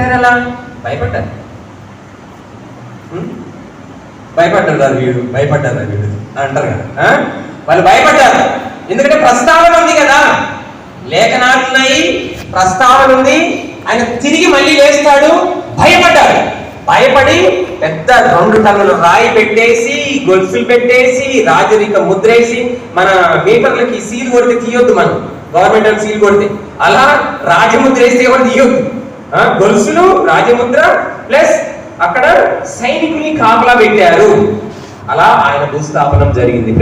పెట్టారు అలా భయపడ్డారు భయపడ్డారు రా వీడు. భయపడ్డారు వీడు. అంటారు కదా. ఆ? వాళ్ళు భయపడ్డారు. ఎందుకంటే ప్రస్తావన ఉంది కదా. లేఖనాలున్నాయి ప్రస్తావన ఉంది. ఆయన తిరిగి మళ్ళీ లేస్తాడు. భయపడ్డాడు భయపడి పెద్ద రెండు టన్నులు రాయి పెట్టేసి గొల్ఫులు పెట్టేసి రాజరిక ముద్రేసి మన పేపర్లకి సీల్ కొడితే తీయొద్దు మనం. గవర్నమెంట్ సీల్ కొడితే. అలా రాజముద్ర వేస్తే ఎవరు తీయొద్దు. గొలుసులు రాజముద్ర ప్లస్ అక్కడ సైనికుల్ని కాపలా పెట్టారు. అలా ఆయన భూస్థాపనం జరిగింది.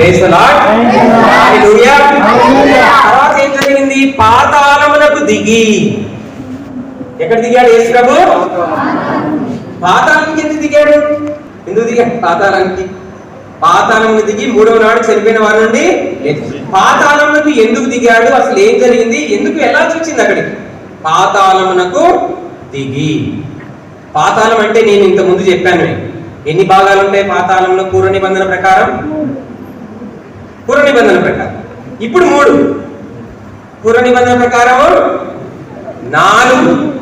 తర్వాత ఏం జరిగింది? పాతాళమునకు దిగి. ఎక్కడ దిగాడు యేసు ప్రభు పాతాళానికి ఎందుకు దిగాడు? ఎందుకు దిగాడు? పాతాళానికి. పాతాళమును దిగి మూడవ నాడు చనిపోయిన వారి నుండి పాతాళమునకు ఎందుకు దిగాడు? అసలు ఏం జరిగింది? ఎందుకు ఎలా వచ్చింది అక్కడికి? పాతాళమునకు దిగి. పాతాళం అంటే నేను ఇంత ముందు చెప్పాను. ఎన్ని భాగాలు ఉంటాయి పాతాళంలో? పూర్వ నిబంధన ప్రకారం? పూర్వ నిబంధన ప్రకారం. ఇప్పుడు మూడు. పూర్వ నిబంధన ప్రకారం నాలుగు.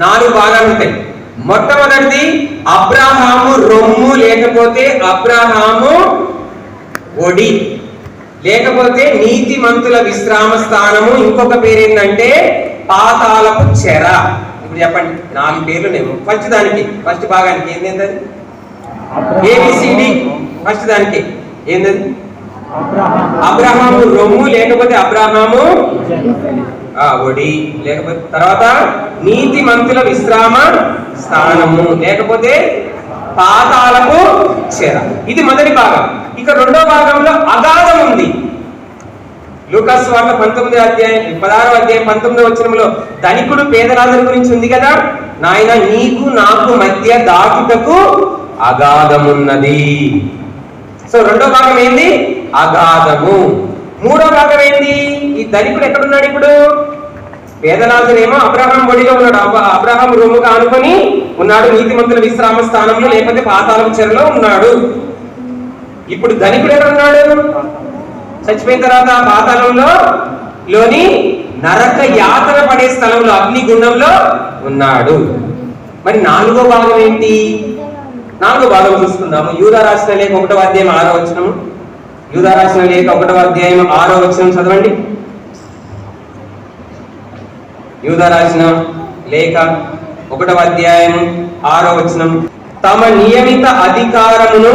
నాలుగు భాగాలు ఉంటాయి. మొట్టమొదటిది అబ్రాహాము రొమ్ము లేకపోతే అబ్రాహాము ఒడి. లేకపోతే నీతిమంతుల విశ్రామ స్థానము ఇంకొక పేరు పాతాలపు చెర. ఇప్పుడు చెప్పండి నాలుగు పేర్లు నేను ఫస్ట్ దానికి ఫస్ట్ భాగానికి ఏంటది ఏబిసిడి ఫస్ట్ దానికి ఏంటది అబ్రహాము రొమ్ము లేకపోతే అబ్రహాము ఒడి. లేకపోతే తర్వాత నీతి మంతుల విశ్రామ స్థానము. లేకపోతే పాతాలకు చెర. ఇది మొదటి భాగం. ఇక రెండో భాగంలో అగాధం ఉంది. లూకాస్ వార్త పంతొమ్మిది అధ్యాయం పదహారో అధ్యాయం పంతొమ్మిదో వచ్చినంలో ధనికుడు పేదరాజుల గురించి ఉంది కదా? నాయన నీకు నాకు మధ్య దాటుటకు అగాధమున్నది. సో రెండో భాగం ఏంది? అగాధము. మూడో భాగం ఏంది? ఈ ధనికుడు ఎక్కడున్నాడు ఇప్పుడు? పేదరాజునేమో అబ్రహాం ఒడిలో ఉన్నాడు. అబ్రహాం రూముగా ఆనుకొని ఉన్నాడు. నీతిమంతుల విశ్రామ స్థానంలో లేకపోతే పాతాళం చెరలో ఉన్నాడు. ఇప్పుడు ధనికుడు ఎక్కడున్నాడు? చచ్చిపోయిన తర్వాత పాతాళంలో లోని నరక యాతన పడే స్థలంలో అగ్నిగుండంలో ఉన్నాడు. మరి నాలుగో భాగం ఏంటి? నాలుగో భాగం చూసుకుందాము. యూదా రాసిన లేఖ ఒకటో అధ్యాయం ఆరో వచనము. యూదా రాసిన లేఖ ఒకటో అధ్యాయం ఆరో వచనం చదవండి. యూదా రాసిన లేఖ ఒకటవ అధ్యాయం ఆరో వచనం. తమ నియమిత అధికారమును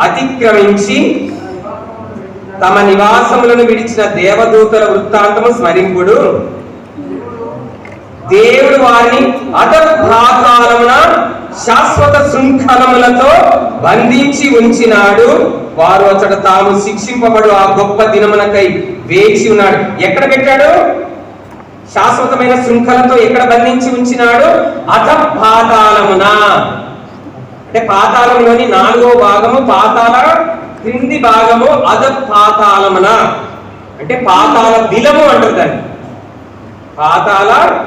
అతిక్రమించి తమ నివాసములను విడిచిన దేవదూతల వృత్తాంతము స్మరింపుడు. దేవుడు వారిని అధపాతాళమున శాశ్వత శృంఖలములతో బంధించి ఉంచినాడు. వారు అతడు తాము శిక్షింపబడు ఆ గొప్ప దినమునకై వేచి ఉన్నాడు. ఎక్కడ పెట్టాడు? శాశ్వతమైన శృంఖలతో ఎక్కడ బంధించి ఉంచినాడు? అధ పాతాళమున అంటే పాతాళంలోని నాలుగో భాగము పాతాళ క్రింది భాగము అధ పాతాళమున అంటే పాతాళ బిలము అంటారు దాన్ని. పాతాళ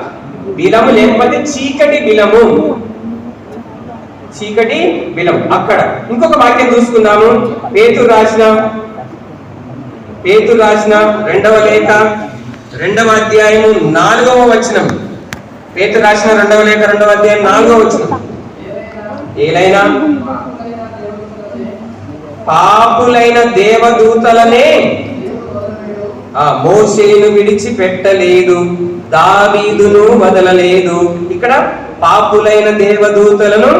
బిలము లేకపోతే చీకటి బిలము. చీకటి బిలం అక్కడ. ఇంకొక వాక్యం చూసుకుందాము. పేతు రాసిన. పేతు రాసిన రెండవ లేఖ రెండవ అధ్యాయము నాలుగవ వచనం. పేతు రాసిన రెండవ లేఖ రెండవ అధ్యాయం నాలుగవ వచనం. ఏలైనా? పాపులైన దేవదూతలనే ఆ మోసేను విడిచిపెట్టలేదు దావీదును వదలలేదు. ఇక్కడ పాపులైన దేవదూతలను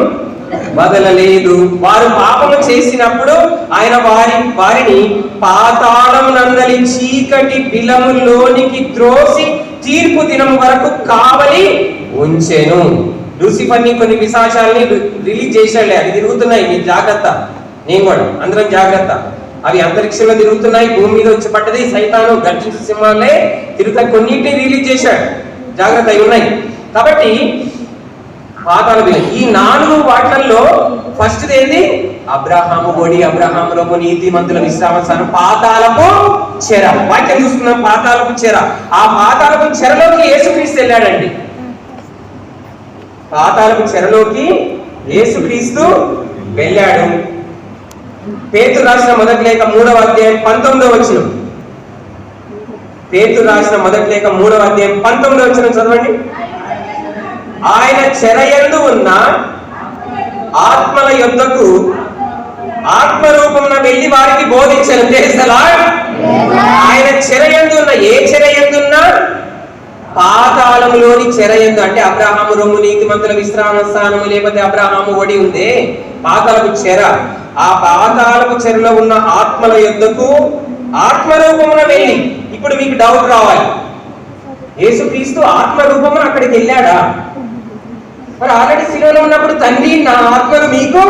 వదలలేదు. వారు పాపము చేసినప్పుడు ఆయన వారి వారిని పాతాళం నందలి చీకటి బిలములోనికి త్రోసి తీర్పు దినం వరకు కావలి ఉంచెను. లూసిఫర్ని కొన్ని విశాచాలని రిలీజ్ చేశాడు అది తిరుగుతున్నాయి జాగ్రత్త. నేను కూడా అందరం జాగ్రత్త. అవి అంతరిక్షంలో తిరుగుతున్నాయి భూమి మీద వచ్చి పడ్డది సైతాను గర్జించు సింహాలే తిరుగుతా. కొన్నింటిని రిలీజ్ చేశాడు. జాగ్రత్త అవి ఉన్నాయి. కాబట్టి పాతాల ఈ నాలుగు వాటిల్లో ఫస్ట్ ఏంది? అబ్రహాము ఒడి అబ్రహాములకు నీతి మంతుల విశ్రామస్థానం పాతాలపు చెర. వాక్యం చూసుకున్నాం పాతాలపు చెర. ఆ పాతాలపు చెరలోకి యేసుక్రీస్తు వెళ్ళాడండి. పాతాలపు చెరలోకి యేసుక్రీస్తు వెళ్ళాడు. పేతు రాసిన మొదటి లేఖ మూడవ అధ్యాయం పంతొమ్మిదవ వచ్చిన పేతు రాసిన మొదటి లేఖ మూడవ అధ్యాయం పంతొమ్మిదవ వచ్చిన చదవండి. ఆయన చెరయందు ఉన్న ఆత్మల యొద్దకు ఆత్మరూపమున వెళ్ళి వారికి బోధించను. తెలుసలా ఆయన చెరయందు ఉన్న ఏ చెరయందున్నా పాతాళములోని చెరయందు అంటే అబ్రహాము రొమ్ము నీతిమంతుల విశ్రామ స్థానము లేకపోతే అబ్రహాము ఒడి ఉందే. పాతాళపు చెర. ఆ పాతాళపు చెరలో ఉన్న ఆత్మల యొద్దకు ఆత్మరూపమున వెళ్ళి. ఇప్పుడు మీకు డౌట్ రావాలి. యేసుక్రీస్తు ఆత్మరూపమున అక్కడికి వెళ్ళాడా? మరి ఆల్రెడీ శిలువలో ఉన్నప్పుడు తండ్రి నా ఆత్మను మీకు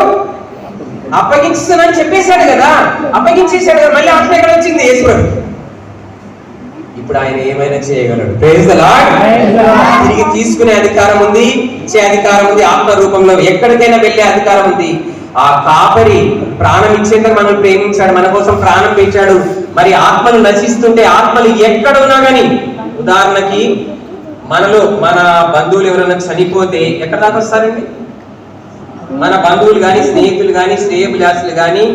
అప్పగించుతానని చెప్పేశాడు కదా. అప్పగించేశాడు కదా. మళ్ళీ ఆత్మ ఎక్కడ వచ్చింది? యేసుడు ఇప్పుడు ఆయన ఏమైనా చేయగలడు. తిరిగి తీసుకునే అధికారం ఉంది ఇచ్చే అధికారం ఉంది ఆత్మ రూపంలో ఎక్కడికైనా వెళ్ళే అధికారం ఉంది. ఆ కాపరి ప్రాణం ఇచ్చేంత మనం ప్రేమించాడు మన కోసం ప్రాణం పెంచాడు. మరి ఆత్మలు నశిస్తుంటే ఆత్మలు ఎక్కడ ఉన్నా గాని ఉదాహరణకి మనలో మన బంధువులు ఎవరైనా చనిపోతే ఎక్కడ దాకా వస్తారండి? మన బంధువులు కానీ స్నేహితులు కానీ శ్రేయభిలాసులు కానీ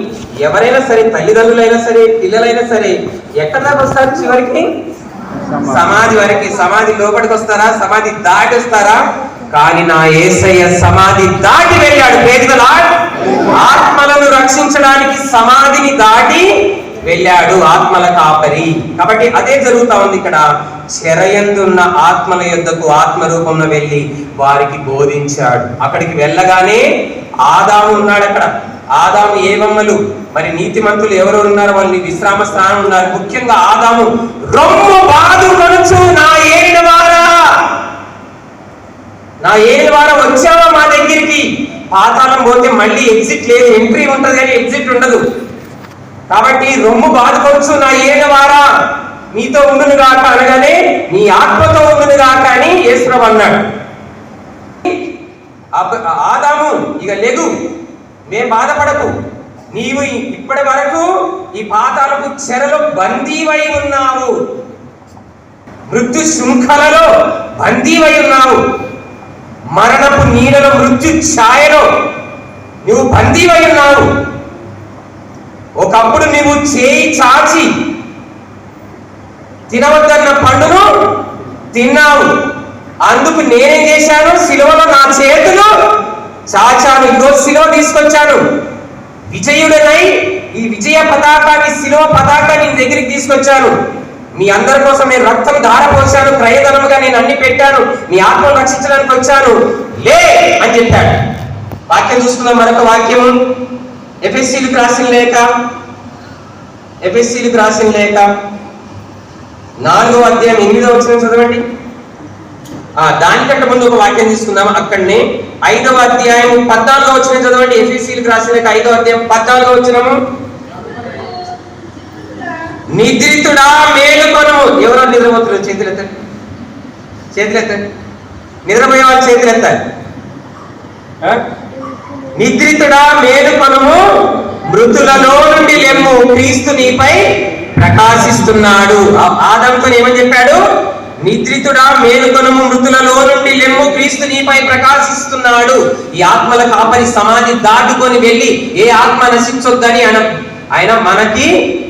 ఎవరైనా సరే తల్లిదండ్రులైనా సరే పిల్లలైనా సరే ఎక్కడ దాకా వస్తారు చివరికి? సమాధి వరకు. సమాధి లోపలికి వస్తారా? సమాధి దాటి వస్తారా? కానీ నా ఏసయ్య సమాధి దాటి వెళ్ళాడు. పేదల ఆత్మలను రక్షించడానికి సమాధిని దాటి వెళ్ళాడు ఆత్మల కాపరి. కాబట్టి అదే జరుగుతా ఉంది ఇక్కడ. చెరయందున్న ఆత్మల యొద్దకు ఆత్మ రూపంలో వెళ్ళి వారికి బోధించాడు. అక్కడికి వెళ్ళగానే ఆదాము ఉన్నాడు అక్కడ. ఆదాము ఏవమ్మలు మరి నీతిమంతులు ఎవరు ఉన్నారు వాళ్ళని విశ్రామ స్థానం ఉన్నారు. ముఖ్యంగా ఆదాము రొమ్ము బాదు కొనుచు నా ఏరిన వారా! నా ఏలిన వారా వచ్చావా మా దగ్గరికి? పాతాళం పోతే మళ్ళీ ఎగ్జిట్ లేదు ఎంట్రీ ఉంటుంది కానీ ఎగ్జిట్ ఉండదు. కాబట్టి రొమ్ము బాధపడుచు నా ఏదవారా నీతో ఉండును గాక అనగానే నీ ఆత్మతో ఉండును గాక అని యేసుప్రభు అన్నాడు. ఆదాము ఇక లెగు మేం బాధపడకు. నీవు ఇప్పటి వరకు ఈ పాతాలకు చెరలో బందీవై ఉన్నావు. మృత్యు శృంఖలలో బందీవై ఉన్నావు. మరణపు నీడలో మృత్యు ఛాయలో నువ్వు బందీవై ఉన్నావు. ఒకప్పుడు నువ్వు చేయి చాచి తినవద్దన్న పండును తిన్నావు. అందుకు నేనేం చేశాను? సిలువలో నా చేతులు చాచాను. ఈరోజు సిలువ తీసుకొచ్చాను. విజయుడనై ఈ విజయ పతాకాన్ని సిలువ పతాకాన్ని నీ దగ్గరికి తీసుకొచ్చాను. మీ అందరి కోసం నేను రక్తం ధారపోసాను క్రయధనముగా నేను అన్ని పెట్టాను నీ ఆత్మను రక్షించడానికి వచ్చాను. లే అని చెప్పాడు. వాక్యం చూసుకుందాం మరొక వాక్యం ఎఫ్ఎస్సీలకు రాసిన లేక ఎఫ్ఎస్సీలకు రాసిన లేక. నాలుగో అధ్యాయం ఎనిమిదో వచ్చిన చదవండి. ఆ దానికంటే ముందు ఒక వాక్యం తీసుకుందాం అక్కడనే. ఐదవ అధ్యాయం పద్నాలుగో వచ్చిన చదవండి. ఎఫ్ఎస్సీలకు రాసిన లేక ఐదో అధ్యాయం పద్నాలుగో వచ్చినాము నిద్రితుడా మేలుకొను. ఎవరో నిద్రపోతున్నారు? చేతులు ఎత్తండి. చేతులు ఎత్తండి. నిద్రపోయే వాళ్ళు చేతులు ఎత్తాలి. నిద్రితుడా మేలుకొనము. మృతులలో నుండి లెమ్ము. క్రీస్తు నీపై ప్రకాశిస్తున్నాడు. ఆ- ఏమని చెప్పాడు? నిద్రితుడా మేలుకొనము. మృతులలో నుండి లెమ్ము. క్రీస్తు నీపై ప్రకాశిస్తున్నాడు. ఈ ఆత్మల కాపరి సమాధి దాటుకొని వెళ్ళి ఏ ఆత్మ నశించొద్దని ఆయన ఆయన మనకి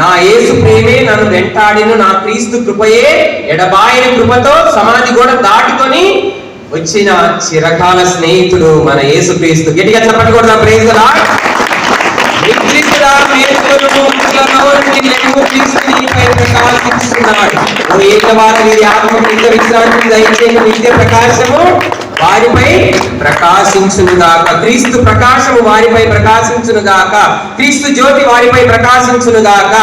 నా యేసు ప్రేమే నన్ను వెంటాడిను నా క్రీస్తు కృపయే ఎడబాయిన కృపతో సమాధి గోడ దాటుకొని వచ్చిన చిరకాల స్నేహితుడు మన యేసు క్రీస్తు. గట్టిగా చెప్పండి కూడా ప్రేజ్ ప్రకాశము. వారిపై ప్రకాశించును గాక క్రీస్తు ప్రకాశము వారిపై ప్రకాశించును గాక క్రీస్తు జ్యోతి వారిపై ప్రకాశించునుగాక.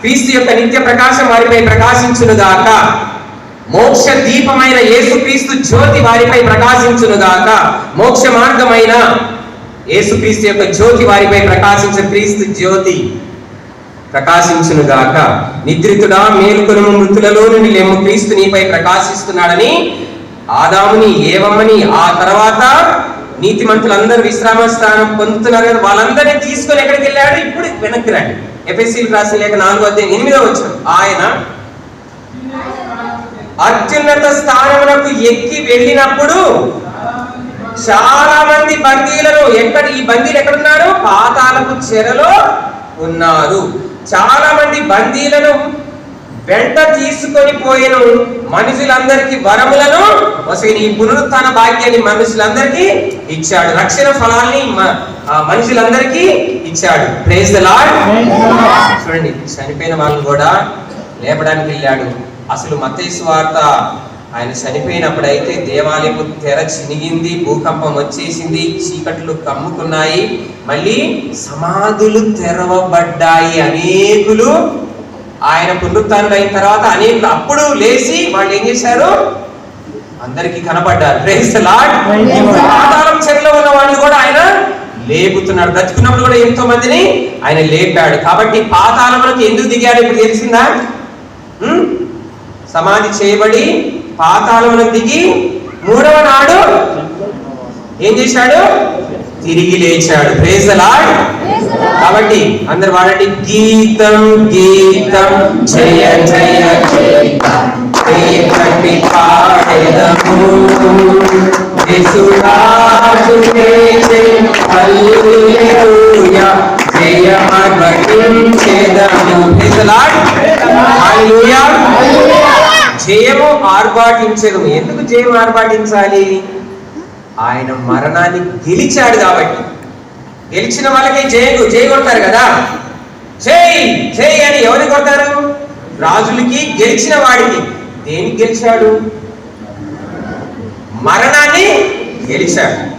క్రీస్తు యొక్క నిత్య ప్రకాశం వారిపై ప్రకాశించునుగాక. మోక్ష దీపమైన యేసుక్రీస్తు జ్యోతి వారిపై ప్రకాశించునుగాక. మోక్ష మార్గమైన యేసుక్రీస్తు యొక్క జ్యోతి వారిపై ప్రకాశించే క్రీస్తు జ్యోతి ప్రకాశించునుగాక. నిద్రితుడా మేలుకొను మృతులలో నుండి లేము. క్రీస్తు నీపై ప్రకాశిస్తున్నాడని ఆదాముని ఏవమ్మని ఆ తర్వాత నీతిమంతులందరూ విశ్రామ స్థానం పొందుతున్నారు కదా వాళ్ళందరినీ తీసుకొని ఎక్కడికి వెళ్ళాడు? ఇప్పుడు వెనక్కి రండి. ఎఫ్ఎస్సీలు రాసిన లేక నాలుగో అధ్యాయం ఎనిమిదో వచ్చిన ఆయన అత్యున్నత స్థానమునకు ఎక్కి వెళ్ళినప్పుడు చాలా మంది బందీలను ఎక్కడ ఈ బందీలు ఎక్కడున్నారు? పాతాలపు చెరలో ఉన్నారు. చాలా మంది బందీలను వెంట తీసుకొని పోయిన మనుషులందరికీ వరములను వసగిన ఈ పునరుత్న భాగ్యాన్ని మనుషులందరికీ ఇచ్చాడు. రక్షణ ఫలాల్ని ఆ మనుషులందరికీ ఇచ్చాడు. ప్రేజ్ ద లార్డ్ చూడండి చనిపోయిన వాళ్ళు కూడా లేపడానికి వెళ్ళాడు. అసలు మతేసు వార్త ఆయన చనిపోయినప్పుడైతే దేవాలయపు తెర చినిగింది భూకంపం వచ్చేసింది చీకట్లు కమ్ముకున్నాయి మళ్ళీ సమాధులు తెరవబడ్డాయి అనేకులు ఆయన పునరుత్థానుడు అయిన తర్వాత అనేకులు అప్పుడు లేచి వాళ్ళు ఏం చేశారు? అందరికి కనపడ్డారు ప్రేస్ లార్డ్ పాతాళం చెరలో ఉన్న వాళ్ళు కూడా ఆయన లేపుతున్నాడు బ్రతుకున్నప్పుడు కూడా ఎంతో మందిని ఆయన లేపాడు. కాబట్టి పాతాళములకు ఎందుకు దిగాడు? ఇప్పుడు తెలిసిందా? సమాధి చేయబడి పాతాళములకు దిగి మూడవ నాడు ఏం చేశాడు? తిరిగి లేచాడు. ప్రేజ్ లార్డ్ కాబట్టి అందరు వాడండి. గీతం గీతం జయ జయ గీతం. గీతంటి జయము ఆర్భాటించదు ఎందుకు జయం ఆర్భాటించాలి? ఆయన మరణాన్ని గెలిచాడు కాబట్టి. గెలిచిన వాళ్ళకి జయ జయ కొడతారు కదా? చేయి చేయి అని ఎవరిని కొడతారు? రాజులకి గెలిచిన వాడికి. దేనికి గెలిచాడు? మరణాన్ని గెలిచాడు.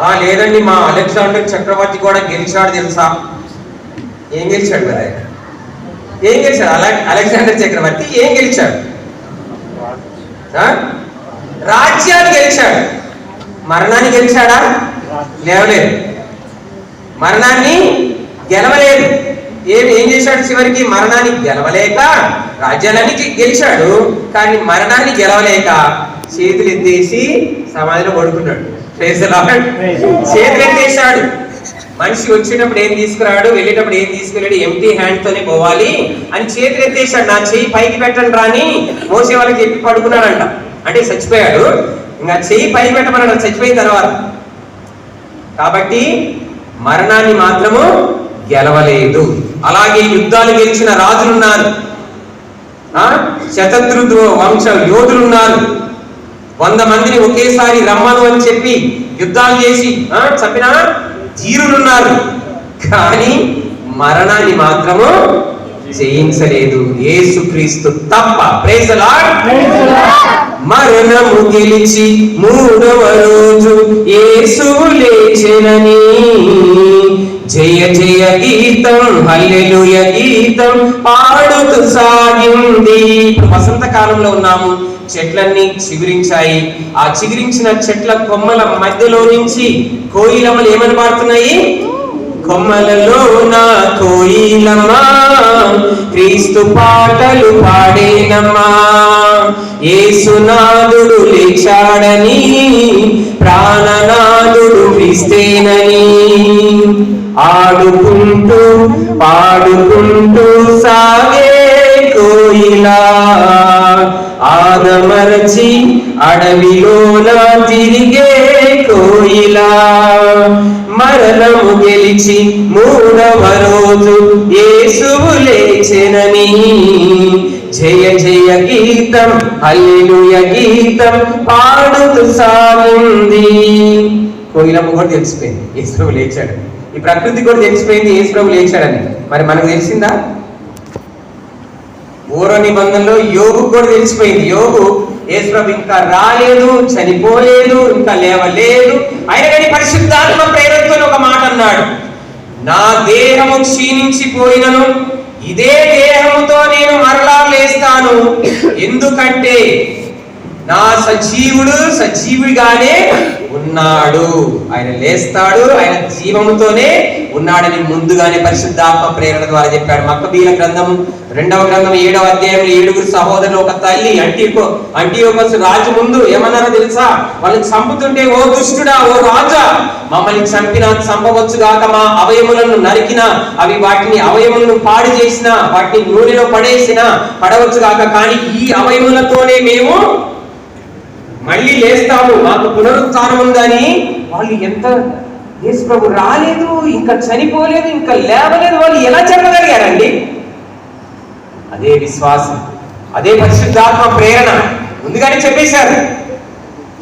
ఆ లేదండి మా అలెగ్జాండర్ చక్రవర్తి కూడా గెలిచాడు తెలుసా? ఏం గెలిచాడు కదా ఏం గెలిచాడు? అలా అలెగ్జాండర్ చక్రవర్తి ఏం గెలిచాడు? రాజ్యాన్ని గెలిచాడు. మరణాన్ని గెలిచాడా? లేవలేదు. మరణాన్ని గెలవలేదు. ఏం ఏం చేశాడు చివరికి? మరణాన్ని గెలవలేక రాజ్యాలన్నీ గె- గెలిచాడు. కానీ మరణాన్ని గెలవలేక చేతులు ఎత్తేసి సమాధిలో పడుకున్నాడు. చేతులు ఎత్తేసాడు మనిషి వచ్చేటప్పుడు ఏం తీసుకురాడు? వెళ్ళేటప్పుడు ఏం తీసుకెళ్ళాడు? ఎంటీ హ్యాండ్ తోనే పోవాలి అని చేతులు ఎత్తేసాడు నా చెయ్యి పైకి పెట్టండి రాని మోసే వాళ్ళకి చెప్పి పడుకున్నాడంట. అంటే చచ్చిపోయాడు. ఇంకా చెయ్యి పైకి పెట్టమన్నాడు. చచ్చిపోయిన తర్వాత. కాబట్టి మరణాన్ని మాత్రము గెలవలేదు. అలాగే యుద్ధాలు గెలిచిన రాజులున్నారు. ఆ? వంశ యోధులున్నారు. వంద మందిని ఒకేసారి రమ్మను అని చెప్పి యుద్ధాలు చేసి చెప్పిన చంపిన ధీరులున్నారు కానీ మరణాన్ని మాత్రము జయించలేదు. యేసుక్రీస్తు తప్ప ప్రైజ్ మరణము గెలిచి మూడవ రోజు యేసు లేచెనని జయ జయ గీతం హల్లెలూయ గీతం పాడుతూ సాగింది. వసంత కాలంలో ఉన్నాము. చెట్లన్నీ చిగురించాయి. ఆ చిగురించిన చెట్ల కొమ్మల మధ్యలో నుంచి కోయిలమ్మలు ఏమని పాడుతున్నాయి కొమ్మలలో నా కోయిలమ్మా క్రీస్తు పాటలు పాడేనమ్మా. ఏసునాథుడు లేచాడని ప్రాణనాథుడు క్రీస్తేనని. ఆడుకుంటూ పాడుకుంటూ సాగే కోయిలా. ఆదమరచి అడవిలోన తిరిగే కోయిలా. మరణము గెలిచి మూడవ రోజు యేసువు లేచెనని. జయ జయ గీతం అల్లెలుయ గీతం పాడుతూ సాగింది. కోయిలమ్మ కూడా తెలిసిపోయింది యేసుప్రభు లేచాడు. ఈ ప్రకృతి కూడా తెలిసిపోయింది యేసుప్రభు లేచాడని. మరి మనకు తెలిసిందా? పూర్వ నిబంధనలో యోగు కూడా తెలిసిపోయింది. యోగు యేసుప్రభు ఇంకా రాలేదు చనిపోలేదు ఇంకా లేవలేదు. అయినా కానీ పరిశుద్ధాత్మ ప్రేరణతో ఒక మాట అన్నాడు. నా దేహము క్షీణించిపోయినను ఇదే దేహముతో నేను మరలా లేస్తాను. ఎందుకంటే నా సజీవుడు సజీవుడిగానే ఉన్నాడు. ఆయన లేస్తాడు ఆయన జీవముతోనే ఉన్నాడని ముందుగానే పరిశుద్ధాత్మ ప్రేరణ ద్వారా చెప్పాడు. మక్కబీల గ్రంథం రెండవ గ్రంథం ఏడవ అధ్యాయంలో ఏడుగురు సహోదరులు ఒక తల్లి అంటికో అంటియోకస్ రాజు ముందు ఏమన్నారో తెలుసా? వాళ్ళని చంపుతుంటే ఓ దుష్టుడా ఓ రాజా మమ్మల్ని చంపిన చంపవచ్చు గాక మా అవయములను నరికిన అవి వాటిని అవయములను పాడు చేసిన వాటిని నూనెలో పడేసిన పడవచ్చు గాక. కానీ ఈ అవయములతోనే మేము మళ్ళీ లేస్తాము. మాకు పునరుత్నం ఉందని వాళ్ళు ఎంత యేసు ప్రభు రాలేదు ఇంకా చనిపోలేదు ఇంకా లేవలేదు. వాళ్ళు ఎలా చెప్పగలిగారండి? అదే విశ్వాసం అదే పరిశుద్ధాత్మ ప్రేరణ. ముందుగానే చెప్పేశారు.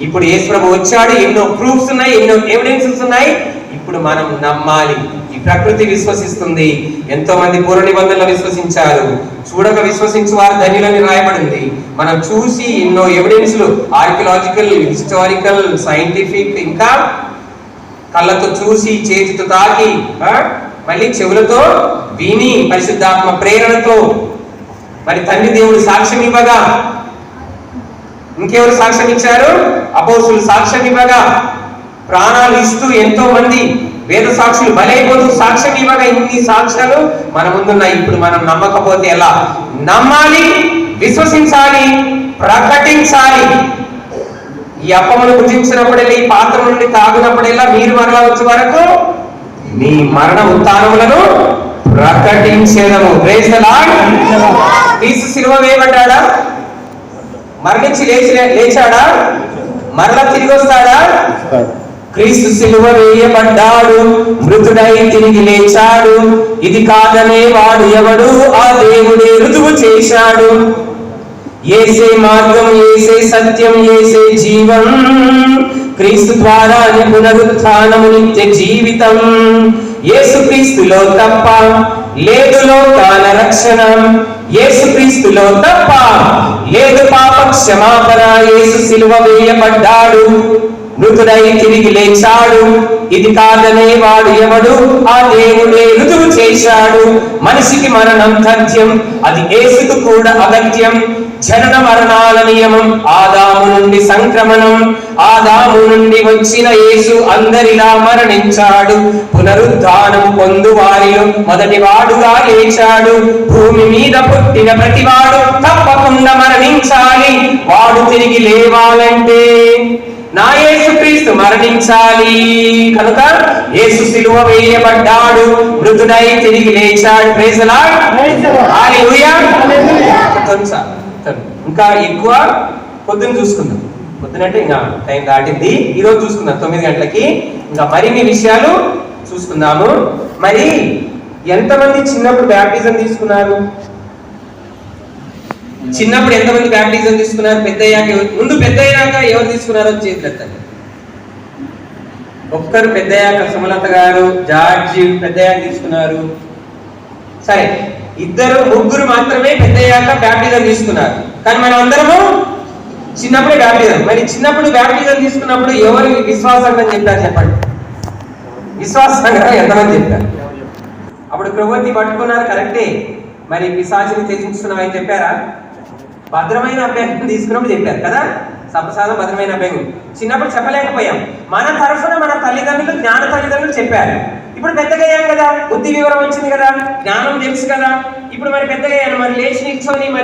ఇప్పుడు యేసు ప్రభు వచ్చాడు ఎన్నో ప్రూఫ్స్ ఉన్నాయి ఎన్నో ఎవిడెన్సెస్ ఉన్నాయి. ఇప్పుడు మనం నమ్మాలి. ఈ ప్రకృతి విశ్వసిస్తుంది. ఎంతో మంది పూర్వ నిబంధనలు విశ్వసించారు. చూడక విశ్వసించు వారు ధన్యులని రాయబడింది. మనం చూసి ఎన్నో ఎవిడెన్స్లు ఆర్కియలాజికల్ హిస్టారికల్ సైంటిఫిక్ ఇంకా కళ్ళతో చూసి చేతితో తాకి మళ్ళీ చెవులతో విని పరిశుద్ధాత్మ ప్రేరణతో మరి తండ్రి దేవుడు సాక్ష్యం ఇవ్వగా? ఇంకెవరు సాక్ష్యం ఇచ్చారు? అపోసులు సాక్ష్యం ఇవ్వగా. ప్రాణాలు ఇస్తూ ఎంతో మంది వేద సాక్షులు బలైపోతూ సాక్ష్యం ఇవ్వగా ఇన్ని సాక్ష్యాలు మన ముందున్నాయి ఇప్పుడు మనం నమ్మకపోతే ఎలా? నమ్మాలి విశ్వసించాలి ప్రకటించాలి. ఈ అప్పమును భుజించినప్పుడెల్లా ఈ పాత్ర నుండి తాగినప్పుడెల్లా మీరు మరలా వచ్చే వరకు మీ మరణ ఉత్తానములను ప్రకటించేదము. Praise. క్రీస్తు శిలువ వేయబడ్డాడా మరణించి లేచి లేచాడా? మరలా తిరిగి వస్తాడా? క్రీస్తు శిలువ వేయబడ్డాడు మృతుడై తిరిగి లేచాడు. ఇది కాదనే వాడు ఎవడు? ఆ దేవుడే రుజువు చేశాడు. ఏసే మార్గం ఏసే సత్యం ఏసే జీవం. క్రీస్తు ద్వారా పునరుత్నము నిత్య జీవితం. ఏసు క్రీస్తులో తప్ప లేదు లోకాల రక్షణ. యేసు క్రీస్తులో తప్ప లేదు పాప క్షమాపణ యేసు సిలువ వేయబడ్డాడు. మృతుడై తిరిగి లేచాడు. ఇది కాదనే వాడు ఎవడు? ఆ దేవుడే రుజువు చేశాడు. మనిషికి మరణం తథ్యం అది ఏసుకు కూడా అగత్యం జనన మరణాల నియమం ఆదాము నుండి సంక్రమణం ఆదాము నుండి వచ్చిన యేసు అందరిలా మరణించాడు. పునరుద్ధానం పొందు వారిలో మొదటి వాడుగా లేచాడు. భూమి మీద పుట్టిన ప్రతివాడు తప్పకుండా మరణించాలి. వాడు తిరిగి లేవాలంటే నా యేసు క్రీస్తు మరణించాలి. కనుక యేసు సిలువ వేయబడ్డాడు. మృతుడై తిరిగి లేచాడు. ప్రైజ్ చెప్తాను. ఇంకా ఎక్కువ పొద్దున చూసుకుందాం. పొద్దునంటే ఇంకా టైం దాటింది. ఈరోజు చూసుకుందాం తొమ్మిది గంటలకి. ఇంకా మరిన్ని విషయాలు చూసుకుందాము. మరి ఎంతమంది చిన్నప్పుడు బ్యాప్టిజం తీసుకున్నారు? చిన్నప్పుడు ఎంతమంది బ్యాప్టిజం తీసుకున్నారు? పెద్ద అయ్యాక ముందు పెద్ద అయ్యాక ఎవరు తీసుకున్నారో చేతులెత్తండి. ఒక్కరు పెద్దయ్యాక సుమలత గారు జార్జి పెద్దయ్యాక తీసుకున్నారు. సరే ఇద్దరు ముగ్గురు మాత్రమే పెద్దయ్యాక బ్యాప్టిజం తీసుకున్నారు. కానీ మనం అందరము చిన్నప్పుడే బ్యాప్టిజం మరి చిన్నప్పుడు బ్యాప్టిజం తీసుకున్నప్పుడు ఎవరు విశ్వాసం అని చెప్పారు చెప్పండి? విశ్వాసంగా ఎంతమంది చెప్పారు? అప్పుడు ప్రభుత్వం పట్టుకున్నారు కరెక్టే మరి పిశాచిని త్యజించుకున్నామని చెప్పారా? భద్రమైన అభ్యర్థం తీసుకున్నప్పుడు చెప్పారు కదా? సపసాదం భద్రమైన అభ్యర్థి చిన్నప్పుడు చెప్పలేకపోయాం. మన తరఫున మన తల్లిదండ్రులు జ్ఞాన తల్లిదండ్రులు చెప్పారు. ఇప్పుడు పెద్దగా కదా బుద్ధి వివరం వచ్చింది కదా జ్ఞానం తెలుసు కదా. ఇప్పుడు మరి పెద్దగా అయ్యాను మరి లేచి నిల్చొని మరి